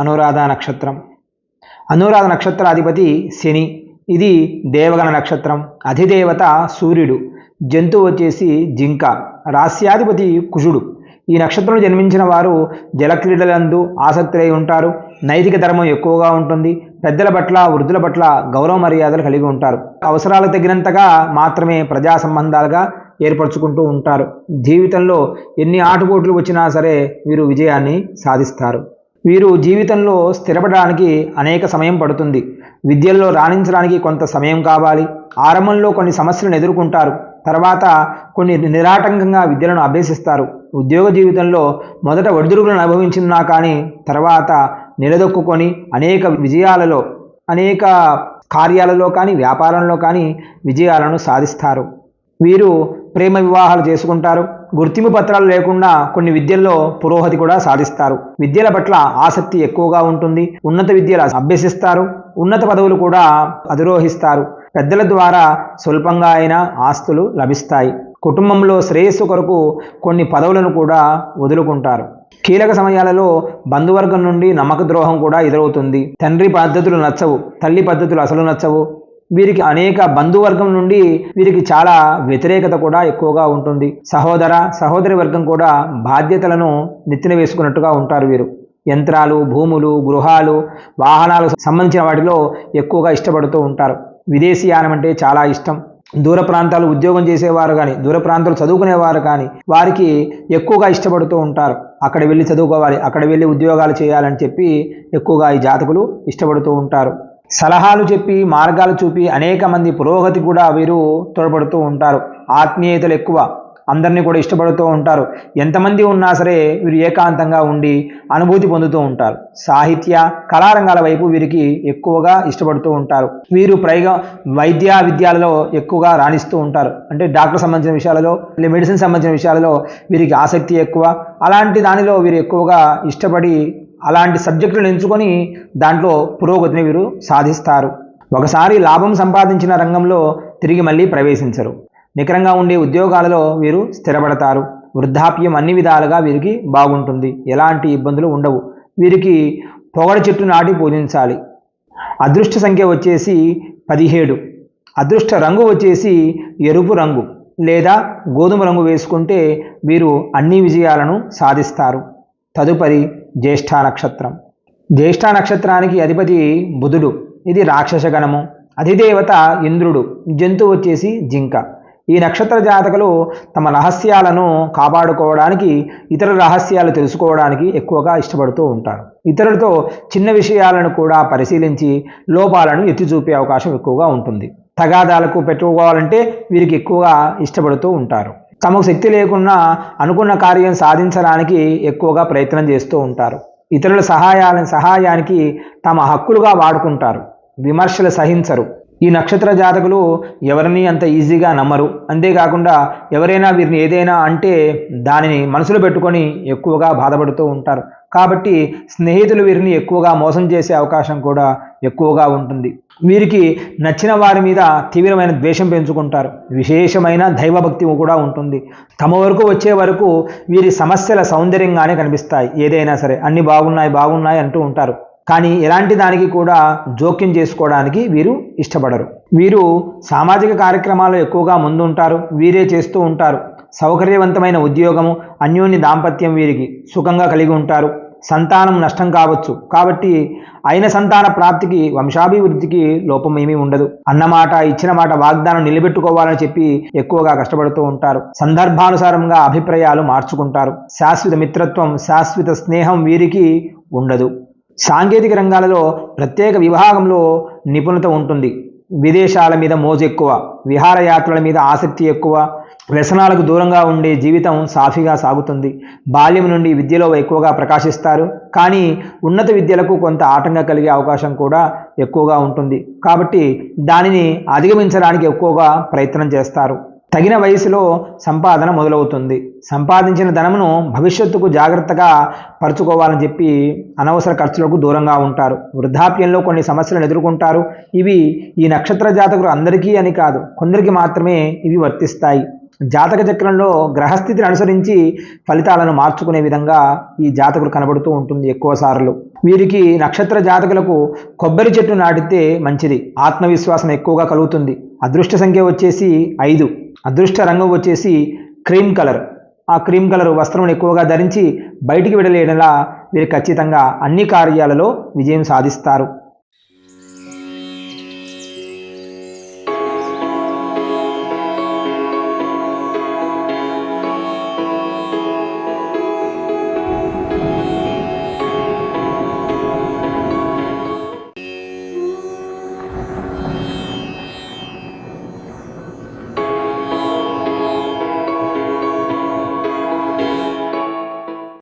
అనురాధ నక్షత్రం. అనురాధ నక్షత్రాధిపతి శని. ఇది దేవగణ నక్షత్రం. అధిదేవత సూర్యుడు. జంతువు వచ్చేసి జింక. రాస్యాధిపతి కుజుడు. ఈ నక్షత్రంలో జన్మించిన వారు జలక్రీడలందు ఆసక్తులై ఉంటారు. నైతిక ధర్మం ఎక్కువగా ఉంటుంది. పెద్దల పట్ల వృద్ధుల పట్ల గౌరవ మర్యాదలు కలిగి ఉంటారు. అవసరాలకు తగినంతగా మాత్రమే ప్రజా సంబంధాలుగా ఏర్పరచుకుంటూ ఉంటారు. జీవితంలో ఎన్ని ఆటుపోట్లు వచ్చినా సరే వీరు విజయాన్ని సాధిస్తారు. వీరు జీవితంలో స్థిరపడడానికి అనేక సమయం పడుతుంది. విద్యల్లో రాణించడానికి కొంత సమయం కావాలి. ఆరంభంలో కొన్ని సమస్యలను ఎదుర్కొంటారు. తర్వాత కొన్ని నిరాటంకంగా విద్యలను అభ్యసిస్తారు. ఉద్యోగ జీవితంలో మొదట ఒడిదుడుకులను అనుభవించినా కానీ తర్వాత నిలదొక్కుకొని అనేక విజయాలలో అనేక కార్యాలలో కానీ వ్యాపారంలో కానీ విజయాలను సాధిస్తారు. వీరు ప్రేమ వివాహాలు చేసుకుంటారు. గుర్తింపు పత్రాలు లేకుండా కొన్ని విద్యల్లో పురోగతి కూడా సాధిస్తారు. విద్యల పట్ల ఆసక్తి ఎక్కువగా ఉంటుంది. ఉన్నత విద్యలు అభ్యసిస్తారు. ఉన్నత పదవులు కూడా అధిరోహిస్తారు. పెద్దల ద్వారా స్వల్పంగా అయినా ఆస్తులు లభిస్తాయి. కుటుంబంలో శ్రేయస్సు కొరకు కొన్ని పదవులను కూడా వదులుకుంటారు. కీలక సమయాలలో బంధువర్గం నుండి నమ్మక ద్రోహం కూడా ఎదురవుతుంది. తండ్రి పద్ధతులు నచ్చవు. తల్లి పద్ధతులు అసలు నచ్చవు. వీరికి అనేక బంధువర్గం నుండి వీరికి చాలా వ్యతిరేకత కూడా ఎక్కువగా ఉంటుంది. సహోదర సహోదరి వర్గం కూడా బాధ్యతలను నెత్తిన వేసుకున్నట్టుగా ఉంటారు వీరు. యంత్రాలు భూములు గృహాలు వాహనాలకు సంబంధించిన వాటిలో ఎక్కువగా ఇష్టపడుతూ ఉంటారు. విదేశీయానం అంటే చాలా ఇష్టం. దూర ప్రాంతాలు ఉద్యోగం చేసేవారు కానీ దూర ప్రాంతాలు చదువుకునేవారు కానీ వారికి ఎక్కువగా ఇష్టపడుతూ ఉంటారు. అక్కడ వెళ్ళి చదువుకోవాలి అక్కడ వెళ్ళి ఉద్యోగాలు చేయాలని చెప్పి ఎక్కువగా ఈ జాతకులు ఇష్టపడుతూ ఉంటారు. సలహాలు చెప్పి మార్గాలు చూపి అనేక మంది పురోగతి కూడా వీరు తోడ్పడుతూ ఉంటారు. ఆత్మీయతలు ఎక్కువ. అందరినీ కూడా ఇష్టపడుతూ ఉంటారు. ఎంతమంది ఉన్నా సరే వీరు ఏకాంతంగా ఉండి అనుభూతి పొందుతూ ఉంటారు. సాహిత్య కళారంగాల వైపు వీరికి ఎక్కువగా ఇష్టపడుతూ ఉంటారు. వీరు పైగా వైద్య విద్యాలలో ఎక్కువగా రాణిస్తూ ఉంటారు. అంటే డాక్టర్ సంబంధించిన విషయాలలో లేదా మెడిసిన్ సంబంధించిన విషయాలలో వీరికి ఆసక్తి ఎక్కువ. అలాంటి దానిలో వీరు ఎక్కువగా ఇష్టపడి అలాంటి సబ్జెక్టులను ఎంచుకొని దాంట్లో పురోగతిని వీరు సాధిస్తారు. ఒకసారి లాభం సంపాదించిన రంగంలో తిరిగి మళ్ళీ ప్రవేశించరు. నికరంగా ఉండే ఉద్యోగాలలో వీరు స్థిరపడతారు. వృద్ధాప్యం అన్ని విధాలుగా వీరికి బాగుంటుంది. ఎలాంటి ఇబ్బందులు ఉండవు. వీరికి పొగడ చెట్టు నాటి పూజించాలి. అదృష్ట సంఖ్య వచ్చేసి పదిహేడు. అదృష్ట రంగు వచ్చేసి ఎరుపు రంగు లేదా గోధుమ రంగు వేసుకుంటే వీరు అన్ని విజయాలను సాధిస్తారు. తదుపరి జ్యేష్ఠ నక్షత్రం. జ్యేష్ఠ నక్షత్రానికి అధిపతి బుధుడు. ఇది రాక్షస గణము. అధిదేవత ఇంద్రుడు. జంతువు వచ్చేసి జింక. ఈ నక్షత్ర జాతకులు తమ రహస్యాలను కాపాడుకోవడానికి ఇతర రహస్యాలు తెలుసుకోవడానికి ఎక్కువగా ఇష్టపడుతూ ఉంటారు. ఇతరులతో చిన్న విషయాలను కూడా పరిశీలించి లోపాలను ఎత్తి చూపే అవకాశం ఎక్కువగా ఉంటుంది. తగాదాలకు పెట్టుకోవాలంటే వీరికి ఎక్కువగా ఇష్టపడుతూ ఉంటారు. తమకు శక్తి లేకున్నా అనుకున్న కార్యం సాధించడానికి ఎక్కువగా ప్రయత్నం చేస్తూ ఉంటారు. ఇతరుల సహాయాలను సహాయానికి తమ హక్కులుగా వాడుకుంటారు. విమర్శలు సహించరు. ఈ నక్షత్ర జాతకులు ఎవరిని అంత ఈజీగా నమ్మరు. అంతేకాకుండా ఎవరైనా వీరిని ఏదైనా అంటే దానిని మనసులో పెట్టుకొని ఎక్కువగా బాధపడుతూ ఉంటారు. కాబట్టి స్నేహితులు వీరిని ఎక్కువగా మోసం చేసే అవకాశం కూడా ఎక్కువగా ఉంటుంది. వీరికి నచ్చిన వారి మీద తీవ్రమైన ద్వేషం పెంచుకుంటారు. విశేషమైన దైవభక్తి కూడా ఉంటుంది. తమ వరకు వచ్చే వరకు వీరి సమస్యల సౌందర్యంగానే కనిపిస్తాయి. ఏదైనా సరే అన్ని బాగున్నాయి బాగున్నాయి అంటూ ఉంటారు. కానీ ఎలాంటి దానికి కూడా జోక్యం చేసుకోవడానికి వీరు ఇష్టపడరు. వీరు సామాజిక కార్యక్రమాల్లో ఎక్కువగా ముందుంటారు. వీరే చేస్తూ ఉంటారు. సౌకర్యవంతమైన ఉద్యోగము అన్యోన్య దాంపత్యం వీరికి సుఖంగా కలిగి ఉంటారు. సంతానం నష్టం కావచ్చు. కాబట్టి అయిన సంతాన ప్రాప్తికి వంశాభివృద్ధికి లోపం ఏమీ ఉండదు. అన్నమాట ఇచ్చిన మాట వాగ్దానం నిలబెట్టుకోవాలని చెప్పి ఎక్కువగా కష్టపడుతూ ఉంటారు. సందర్భానుసారంగా అభిప్రాయాలు మార్చుకుంటారు. శాశ్వత మిత్రత్వం శాశ్వత స్నేహం వీరికి ఉండదు. సాంకేతిక రంగాలలో ప్రత్యేక విభాగంలో నిపుణత ఉంటుంది. విదేశాల మీద మోజు ఎక్కువ విహారయాత్రల మీద ఆసక్తి ఎక్కువ. వ్యసనాలకు దూరంగా ఉండే జీవితం సాఫీగా సాగుతుంది. బాల్యం నుండి విద్యలో ఎక్కువగా ప్రకాశిస్తారు. కానీ ఉన్నత విద్యలకు కొంత ఆటంకం కలిగే అవకాశం కూడా ఎక్కువగా ఉంటుంది. కాబట్టి దానిని అధిగమించడానికి ఎక్కువగా ప్రయత్నం చేస్తారు. తగిన వయసులో సంపాదన మొదలవుతుంది. సంపాదించిన ధనమును భవిష్యత్తుకు జాగ్రత్తగా పరుచుకోవాలని చెప్పి అనవసర ఖర్చులకు దూరంగా ఉంటారు. వృద్ధాప్యంలో కొన్ని సమస్యలను ఎదుర్కొంటారు. ఇవి ఈ నక్షత్ర జాతకులు అందరికీ అని కాదు కొందరికి మాత్రమే ఇవి వర్తిస్తాయి. జాతక చక్రంలో గ్రహస్థితిని అనుసరించి ఫలితాలను మార్చుకునే విధంగా ఈ జాతకులు కనబడుతూ ఉంటుంది ఎక్కువ సార్లు. వీరికి నక్షత్ర జాతకులకు కొబ్బరి చెట్టు నాటితే మంచిది. ఆత్మవిశ్వాసం ఎక్కువగా కలుగుతుంది. అదృష్ట సంఖ్య వచ్చేసి ఐదు. అదృష్ట రంగం వచ్చేసి క్రీమ్ కలర్. ఆ క్రీమ్ కలర్ వస్త్రం ఎక్కువగా ధరించి బయటికి వెళ్ళలేడలా వీరు ఖచ్చితంగా అన్ని కార్యాలలో విజయం సాధిస్తారు.